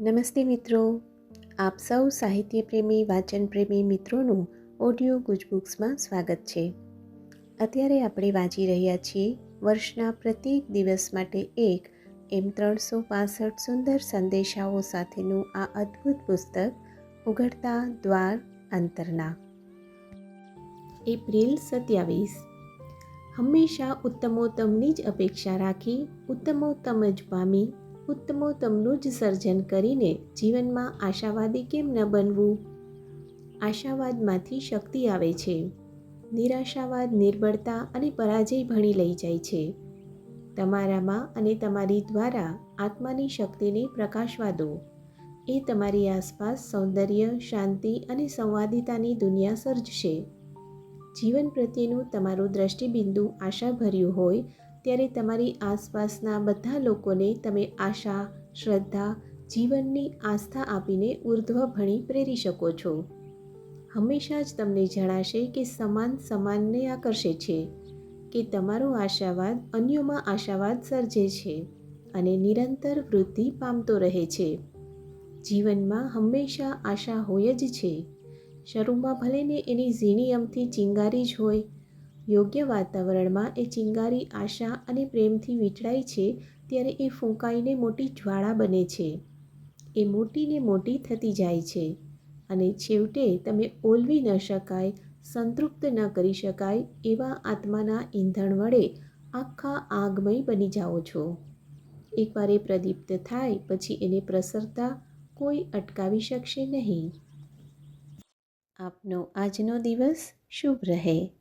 નમસ્તે મિત્રો. આપ સૌ સાહિત્ય પ્રેમી વાચન પ્રેમી મિત્રોનું ઓડિયો ગુજબુક્સમાં સ્વાગત છે. અત્યારે આપણે વાંચી રહ્યા છીએ વર્ષના પ્રત્યેક દિવસ માટે એક એમ ત્રણસો પાસઠ સુંદર સંદેશાઓ સાથેનું આ અદ્ભુત પુસ્તક, ઉઘડતા દ્વાર અંતરના. એપ્રિલ સત્યાવીસ. હંમેશા ઉત્તમોત્તમની જ અપેક્ષા રાખી ઉત્તમોત્તમ જ પામી ઉત્તમોત્તમનું જ સર્જન કરીને જીવનમાં આશાવાદી કેમ ન બનવું? આશાવાદમાંથી શક્તિ આવે છે. નિરાશાવાદ, નિર્બળતા અને પરાજય ભણી લઈ જાય છે. તમારામાં અને તમારી દ્વારા આત્માની શક્તિને પ્રકાશવા દો. એ તમારી આસપાસ સૌંદર્ય, શાંતિ અને સંવાદિતાની દુનિયા સર્જશે. જીવન પ્રત્યેનું તમારું દ્રષ્ટિબિંદુ આશાભર્યું હોય ત્યારે તમારી આસપાસના બધા લોકોને તમે આશા, શ્રદ્ધા, જીવનની આસ્થા આપીને ઉર્ધ્વ ભણી પ્રેરી શકો છો. હંમેશા જ તમને જણાશે કે સમાન સમાનને આકર્ષે છે, કે તમારો આશાવાદ અન્યોમાં આશાવાદ સર્જે છે અને નિરંતર વૃદ્ધિ પામતો રહે છે. જીવનમાં હંમેશા આશા હોય જ છે. શરૂમાં ભલે ને એની ઝીણી અમથી ચિંગારી જ હોય યોગ્ય વાતાવરણમાં એ ચિંગારી આશા અને પ્રેમથી વીંટળાય છે ત્યારે એ ફૂંકાઈને મોટી જ્વાળા બને છે. એ મોટીને મોટી થતી જાય છે અને છેવટે તમે ઓલવી ન શકાય, સંતૃપ્ત ન કરી શકાય એવા આત્માના ઈંધણ વડે આખા આગમય બની જાઓ છો. એકવાર એ પ્રદીપ્ત થાય પછી એને પ્રસરતા કોઈ અટકાવી શકશે નહીં. આપનો આજનો દિવસ શુભ રહે.